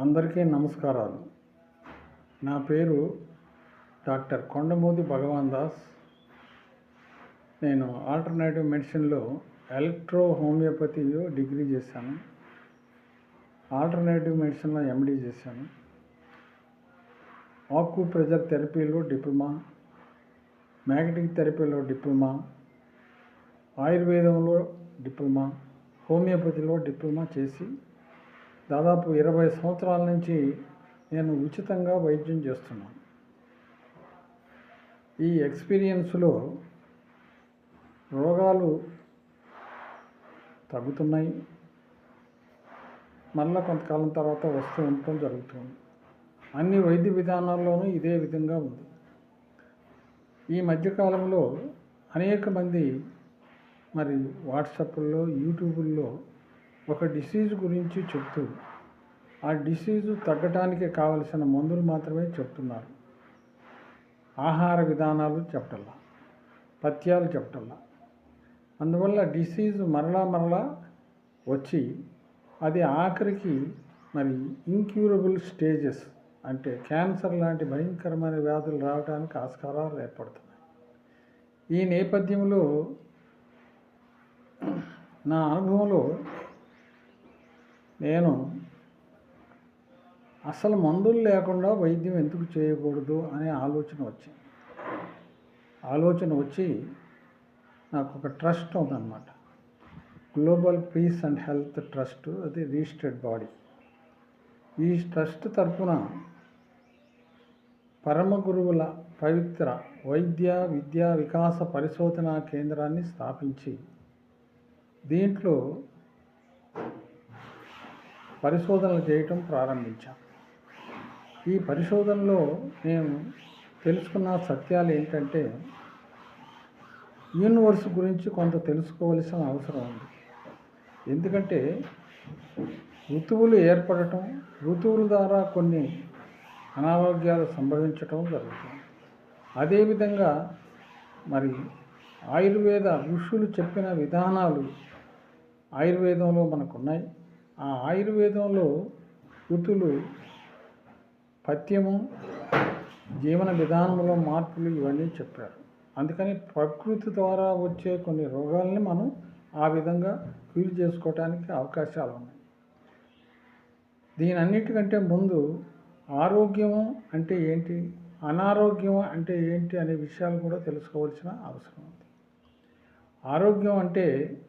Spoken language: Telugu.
అందరికీ నమస్కారాలు. నా పేరు డాక్టర్ కొండమూది భగవాన్ దాస్ నేను ఆల్టర్నేటివ్ మెడిసిన్లో ఎలక్ట్రో హోమియోపతిలో డిగ్రీ చేశాను. ఆల్టర్నేటివ్ మెడిసిన్లో ఎండి చేశాను. ఆకు ప్రెజర్ థెరపీలో డిప్లొమా మ్యాగ్నెటిక్ థెరపీలో డిప్లొమా ఆయుర్వేదంలో డిప్లొమా హోమియోపతిలో డిప్లొమా చేసి దాదాపు ఇరవై సంవత్సరాల నుంచి నేను ఉచితంగా వైద్యం చేస్తున్నాను. ఈ ఎక్స్పీరియన్స్లో రోగాలు తగ్గుతున్నాయి. మళ్ళీ కొంతకాలం తర్వాత వస్తూ ఉండటం జరుగుతుంది. అన్ని వైద్య విధానాల్లోనూ ఇదే విధంగా ఉంది. ఈ మధ్యకాలంలో అనేక మంది మరి వాట్సాప్లో యూట్యూబుల్లో ఒక డిసీజ్ గురించి చెప్తూ ఆ డిసీజు తగ్గటానికి కావలసిన మందులు మాత్రమే చెప్తున్నారు. ఆహార విధానాలు చెప్పటల్లా పథ్యాలు చెప్పటల్లా. అందువల్ల డిసీజ్ మరలా మరలా వచ్చి అది ఆఖరికి మరి ఇంక్యూరబుల్ స్టేజెస్ అంటే క్యాన్సర్ లాంటి భయంకరమైన వ్యాధులు రావడానికి ఆస్కారాలు ఏర్పడుతున్నాయి. ఈ నేపథ్యంలో నా అనుభవంలో నేను అసలు మందులు లేకుండా వైద్యం ఎందుకు చేయకూడదు అనే ఆలోచన వచ్చింది ఆలోచన వచ్చి నాకు ఒక ట్రస్ట్ ఉందన్నమాట. Global peace and health trust అది రిజిస్టర్డ్ బాడీ. ఈ ట్రస్ట్ తరఫున పరమ గురువుల పవిత్ర వైద్య విద్యా వికాస పరిశోధనా కేంద్రాన్ని స్థాపించి దీంట్లో పరిశోధనలు చేయటం ప్రారంభించాం. ఈ పరిశోధనలో నేను తెలుసుకున్న సత్యాలు ఏంటంటే యూనివర్స్ గురించి కొంత తెలుసుకోవలసిన అవసరం ఉంది. ఎందుకంటే ఋతువులు ఏర్పడటం ఋతువుల ద్వారా కొన్ని అనారోగ్యాలు సంభవించటం జరుగుతుంది. అదేవిధంగా మరి ఆయుర్వేద ఋషులు చెప్పిన విధానాలు ఆయుర్వేదంలో మనకున్నాయి. ఆ ఆయుర్వేదంలో ఋతులు పథ్యము జీవన విధానంలో మార్పులు ఇవన్నీ చెప్పారు. అందుకని ప్రకృతి ద్వారా వచ్చే కొన్ని రోగాల్ని మనం ఆ విధంగా క్యూర్ చేసుకోవటానికి అవకాశాలు ఉన్నాయి. దీని అన్నిటికంటే ముందు ఆరోగ్యము అంటే ఏంటి? అనారోగ్యం అంటే ఏంటి అనే విషయాలు కూడా తెలుసుకోవాల్సిన అవసరం ఉంది. ఆరోగ్యం అంటే